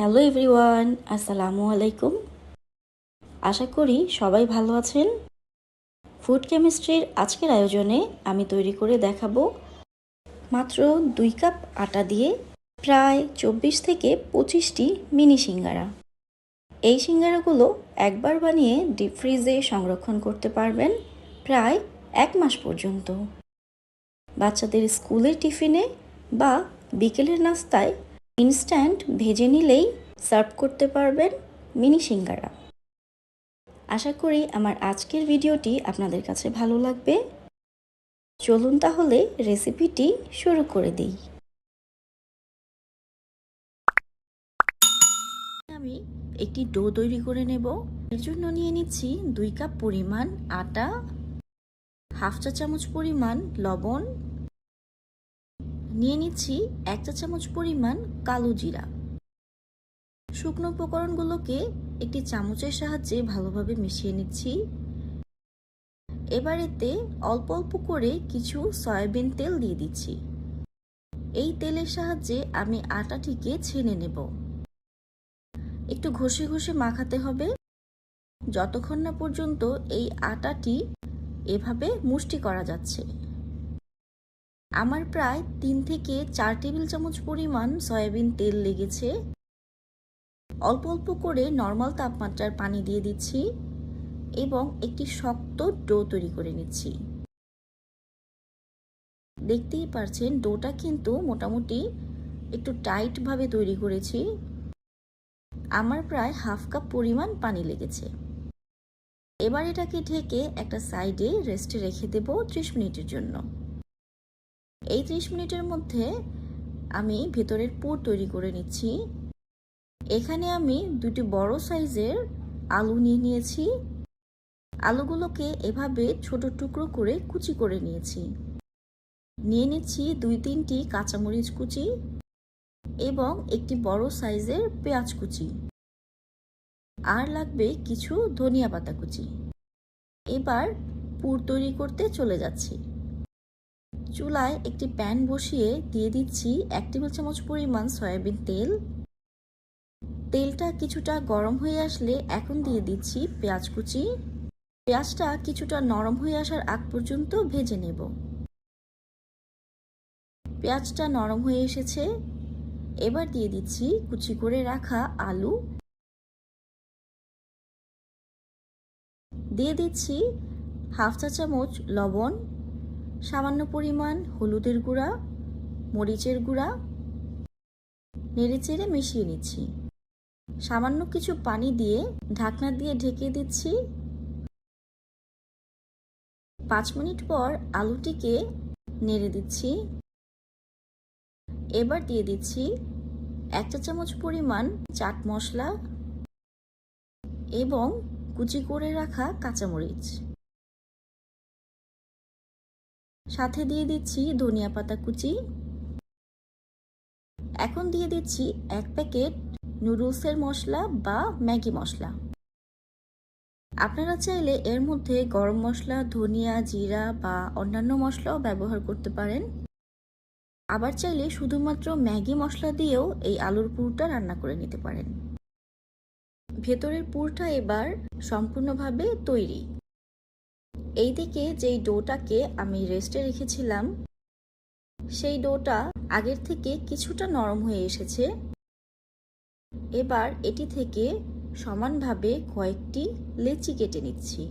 Hello everyone, আসসালামু আলাইকুম। আশা করি সবাই ভালো আছেন। ফুড কেমিস্ট্রির আজকের আয়োজনে আমি তৈরি করে দেখাবো মাত্র দুই কাপ আটা দিয়ে প্রায় চব্বিশ থেকে পঁচিশটি মিনি সিঙ্গারা। এই সিঙ্গারাগুলো একবার বানিয়ে ডিপ ফ্রিজে সংরক্ষণ করতে পারবেন প্রায় এক মাস পর্যন্ত। বাচ্চাদের স্কুলের টিফিনে বা বিকেলের নাস্তায় ইনস্ট্যান্ট ভেজে নিলেই সার্ভ করতে পারবেন মিনি সিঙ্গারা। আশা করি আমার আজকের ভিডিওটি আপনাদের কাছে ভালো লাগবে। চলুন তাহলে রেসিপিটি শুরু করে দিই। আমি একটি ডো তৈরি করে নেব। এর জন্য নিয়ে নিচ্ছি দুই কাপ পরিমাণ আটা, হাফ চা চামচ পরিমাণ লবণ নিয়ে নিচ্ছি এক চা চামচ পরিমাণ কালো জিরা। শুকনো উপকরণগুলোকে একটি চামচের সাহায্যে ভালোভাবে মিশিয়ে নিচ্ছি। এবার এতে অল্প অল্প করে কিছু সয়াবিন তেল দিয়ে দিচ্ছি। এই তেলের সাহায্যে আমি আটাটিকে ছেনে নেব। একটু ঘষে ঘষে মাখাতে হবে। যতক্ষণ না পর্যন্ত এই আটাটি এভাবে মুষ্টি করা যাচ্ছে। আমার প্রায় তিন থেকে চার টেবিল চামচ পরিমাণ সয়াবিন তেল লেগেছে। অল্প অল্প করে নর্মাল তাপমাত্রার পানি দিয়ে দিচ্ছি এবং একটি শক্ত ডো তৈরি করে নিচ্ছি। দেখতেই পারছেন, ডোটা কিন্তু মোটামুটি একটু টাইটভাবে তৈরি করেছি। আমার প্রায় হাফ কাপ পরিমাণ পানি লেগেছে। এবার এটাকে ঢেকে একটা সাইডে রেস্টে রেখে দেব ত্রিশ মিনিটের জন্য। এই ত্রিশ মিনিটের মধ্যে আমি ভেতরের পুর তৈরি করে নিচ্ছি। এখানে আমি দুটি বড় সাইজের আলু নিয়ে নিয়েছি। আলুগুলোকে এভাবে ছোট টুকরো করে কুচি করে নিয়েছি। নিয়ে নিচ্ছি দুই তিনটি কাঁচামরিচ কুচি এবং একটি বড় সাইজের পেঁয়াজ কুচি। আর লাগবে কিছু ধনিয়া পাতা কুচি। এবার পুর তৈরি করতে চলে যাচ্ছি। চুলায় একটি প্যান বসিয়ে দিয়ে দিচ্ছি এক টেবিল চামচ পরিমাণ সয়াবিন তেল। তেলটা কিছুটা গরম হয়ে আসলে এখন দিয়ে দিচ্ছি পেঁয়াজ কুচি। পেঁয়াজটা কিছুটা নরম হয়ে আসার আগ পর্যন্ত ভেজে নেব। পেঁয়াজটা নরম হয়ে এসেছে। এবার দিয়ে দিচ্ছি কুচি করে রাখা আলু। দিয়ে দিচ্ছি হাফ চা চামচ লবণ। সামান্য পরিমাণ হলুদের গুঁড়া, মরিচের গুঁড়া নেড়েচেড়ে মিশিয়ে নিচ্ছি। সামান্য কিছু পানি দিয়ে ঢাকনা দিয়ে ঢেকে দিচ্ছি। পাঁচ মিনিট পর আলুটিকে নেড়ে দিচ্ছি। এবার দিয়ে দিচ্ছি এক চা চামচ পরিমাণ চাট মশলা এবং কুচি করে রাখা কাঁচামরিচ। সাথে দিয়ে দিচ্ছি ধনিয়া পাতা কুচি। এখন দিয়ে দিচ্ছি এক প্যাকেট নুডলসের মশলা বা ম্যাগি মশলা। আপনারা চাইলে এর মধ্যে গরম মশলা, ধনিয়া, জিরা বা অন্যান্য মশলাও ব্যবহার করতে পারেন। আবার চাইলে শুধুমাত্র ম্যাগি মশলা দিয়েও এই আলুর পুরটা রান্না করে নিতে পারেন। ভেতরের পুরটা এবার সম্পূর্ণভাবে তৈরি। এই দিকে যেই ডোটাকে আমি রেস্টে রেখেছিলাম, সেই ডোটা আগের থেকে কিছুটা নরম হয়ে এসেছে। এবার এটি থেকে সমানভাবে কয়েকটি লেচি কেটে নিচ্ছি।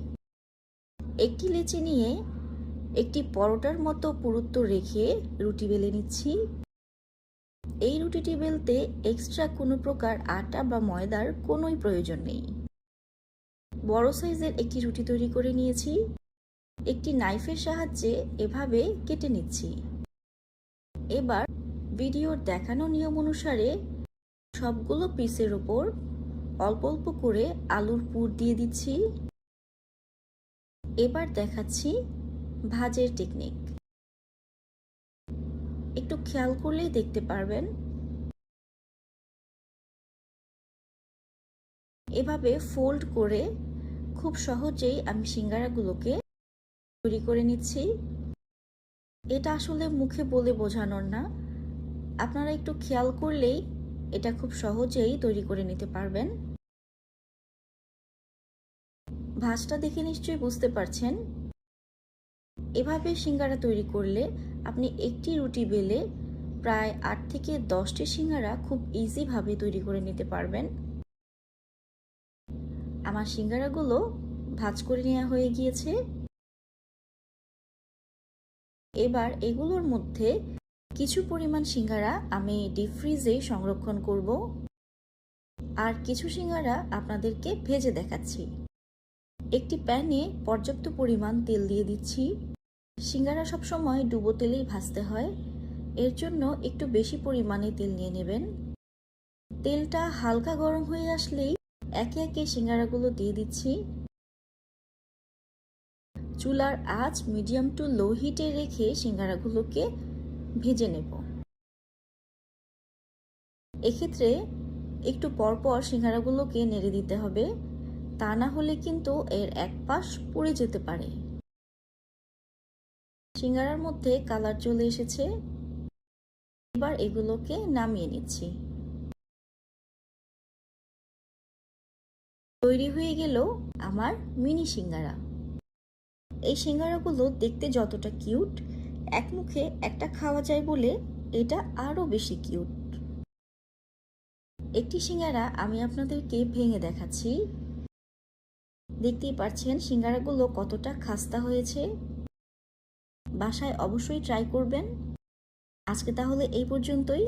একটি লেচি নিয়ে একটি পরোটার মতো পুরুত্ব রেখে রুটি বেলে নিচ্ছি। এই রুটিটি বেলতে এক্সট্রা কোনো প্রকার আটা বা ময়দার কোনোই প্রয়োজন নেই। বড় সাইজের একটি রুটি তৈরি করে নিয়েছি। একটি নাইফের সাহায্যে এভাবে কেটে নিচ্ছি। এবার ভিডিওর দেখানো নিয়ম অনুসারে সবগুলো পিসের ওপর অল্প অল্প করে আলুর পুর দিয়ে দিচ্ছি। এবার দেখাচ্ছি ভাজের টেকনিক একটু খেয়াল করলেই দেখতে পারবেন। এভাবে ফোল্ড করে খুব সহজেই আমি সিঙ্গারাগুলোকে তৈরি করে নিচ্ছি। এটা আসলে মুখে বলে বোঝানোর না। আপনারা একটু খেয়াল করলেই এটা খুব সহজেই তৈরি করে নিতে পারবেন। ভাঁজটা দেখে নিশ্চয়ই বুঝতে পারছেন। এভাবে সিঙ্গারা তৈরি করলে আপনি একটি রুটি বেলে প্রায় আট থেকে দশটি সিঙ্গারা খুব ইজিভাবে তৈরি করে নিতে পারবেন। আমার সিঙ্গারাগুলো ভাজ করে নেওয়া হয়ে গিয়েছে। এবার এগুলোর মধ্যে কিছু পরিমাণ সিঙ্গারা আমি ডিপ ফ্রিজে সংরক্ষণ করব। আর কিছু সিঙ্গারা আপনাদেরকে ভেজে দেখাচ্ছি। একটি প্যানে পর্যাপ্ত পরিমাণ তেল দিয়ে দিচ্ছি। সিঙ্গারা সবসময় ডুবো তেলেই ভাজতে হয়। এর জন্য একটু বেশি পরিমাণে তেল নিয়ে নেবেন। তেলটা হালকা গরম হয়ে আসলেই একে একে সিঙ্গারাগুলো দিয়ে দিচ্ছি। চুলার আঁচ মিডিয়াম টু লো হিটে রেখে সিঙ্গারাগুলোকে ভেজে নেব। এক্ষেত্রে একটু পরপর সিঙ্গারাগুলোকে নেড়ে দিতে হবে। তা না হলে কিন্তু এর এক পাশ পুড়ে যেতে পারে। সিঙ্গারার মধ্যে কালার চলে এসেছে। এবার এগুলোকে নামিয়ে নিচ্ছি। তৈরি হয়ে গেল আমার মিনি সিঙ্গারা। এই সিঙ্গারাগুলো দেখতে যতটা কিউট, এক মুখে একটা খাওয়া যায় বলে এটা আরও বেশি কিউট। একটি সিঙ্গারা আমি আপনাদেরকে ভেঙে দেখাচ্ছি। দেখতেই পাচ্ছেন সিঙ্গারাগুলো কতটা খাস্তা হয়েছে। বাসায় অবশ্যই ট্রাই করবেন। আজকে তাহলে এই পর্যন্তই।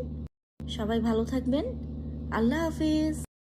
সবাই ভালো থাকবেন। আল্লাহ হাফিজ।